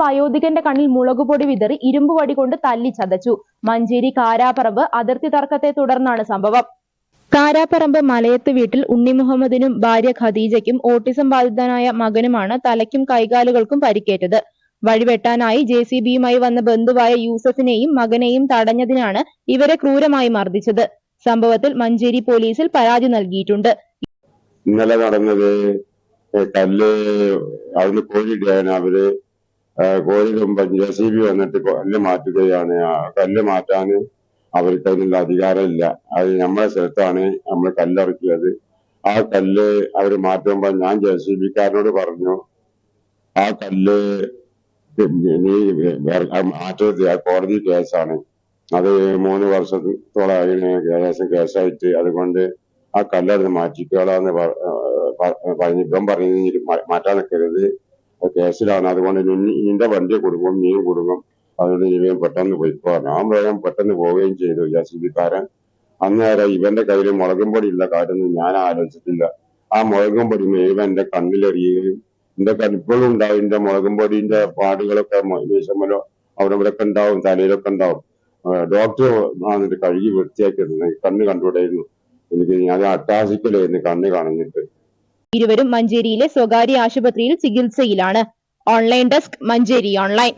വയോധികന്റെ കണ്ണിൽ മുളകുപൊടി വിതറി ഇരുമ്പ് വടി കൊണ്ട് തല്ലി ചതച്ചു. മഞ്ചേരി കാരാപ്പറമ്പ് അതിർത്തി തർക്കത്തെ തുടർന്നാണ് സംഭവം. കാരാപ്പറമ്പ് മലയത്ത് വീട്ടിൽ ഉണ്ണി മുഹമ്മദിനും ഭാര്യ ഖദീജയ്ക്കും ഓട്ടിസം ബാധിതനായ മകനുമാണ് തലയ്ക്കും കൈകാലുകൾക്കും പരിക്കേറ്റത്. വഴിവെട്ടാനായി ജെ സി ബിയുമായി വന്ന ബന്ധുവായ യൂസഫിനെയും മകനെയും തടഞ്ഞതിനാണ് ഇവരെ ക്രൂരമായി മർദ്ദിച്ചത്. സംഭവത്തിൽ മഞ്ചേരി പോലീസിൽ പരാതി നൽകിയിട്ടുണ്ട്. ഇന്നലെ നടന്നത് കല്ല് അതിന് കോഴിയിടാൻ അവർ. കോഴി ജെ സി ബി വന്നിട്ട് കല്ല് മാറ്റുകയാണ്. ആ കല്ല് മാറ്റാൻ അവർക്ക് അതിനുള്ള അധികാരമില്ല. അത് നമ്മളെ സ്ഥലത്താണ് നമ്മൾ കല്ലിറക്കിയത്. ആ കല്ല് അവർ മാറ്റുമ്പോൾ ഞാൻ ജെ സി ബിക്കാരനോട് പറഞ്ഞു ആ കല്ല് നീ മാറ്റരുത്. ആ കോടതി കേസാണ്. അത് മൂന്ന് വർഷത്തോളം അതിന് ഏകദേശം കേസായിട്ട് അതുകൊണ്ട് ആ കല്ലത് മാറ്റിക്കോളാന്ന് പറഞ്ഞു ഇപ്പം പറഞ്ഞു മാറ്റാൻ നിൽക്കരുത് കേസിലാണ്. അതുകൊണ്ട് നിന്റെ വണ്ടി കൊടുക്കും നീ കൊടുക്കും. അതുകൊണ്ട് വേഗം പെട്ടെന്ന് പോയിക്കോ ഞാൻ വേഗം പെട്ടെന്ന് പോവുകയും ചെയ്തു ജാസിബിക്കാരൻ അന്നേരം ഇവന്റെ കയ്യിൽ മുളകും പൊടി ഉള്ള കാര്യമൊന്നും ഞാൻ ആലോചിച്ചിട്ടില്ല. ആ മുളകും പൊടി മുഴുവൻ എന്റെ കണ്ണിലെറിയുകയും എന്റെ കണ്ണിപ്പോഴും ഉണ്ടാവും. എന്റെ മുളകും പൊടിന്റെ പാടുകളൊക്കെ വീശമ്മലോ അവിടെ ഇവിടെ ഒക്കെ ഉണ്ടാവും തലയിലൊക്കെ ഉണ്ടാവും. ഡോക്ടർ വന്നിട്ട് കഴുകി വൃത്തിയാക്കിയത് കണ്ണ് കണ്ടുകൂടായിരുന്നു എനിക്ക് ഞാൻ അട്ടാസിക്കലായിരുന്നു കണ്ണ് കാണുന്നിട്ട്. ഇരുവരും മഞ്ചേരിയിലെ സ്വകാര്യ ആശുപത്രിയിൽ ചികിത്സയിലാണ്. Online desk Manjeri online.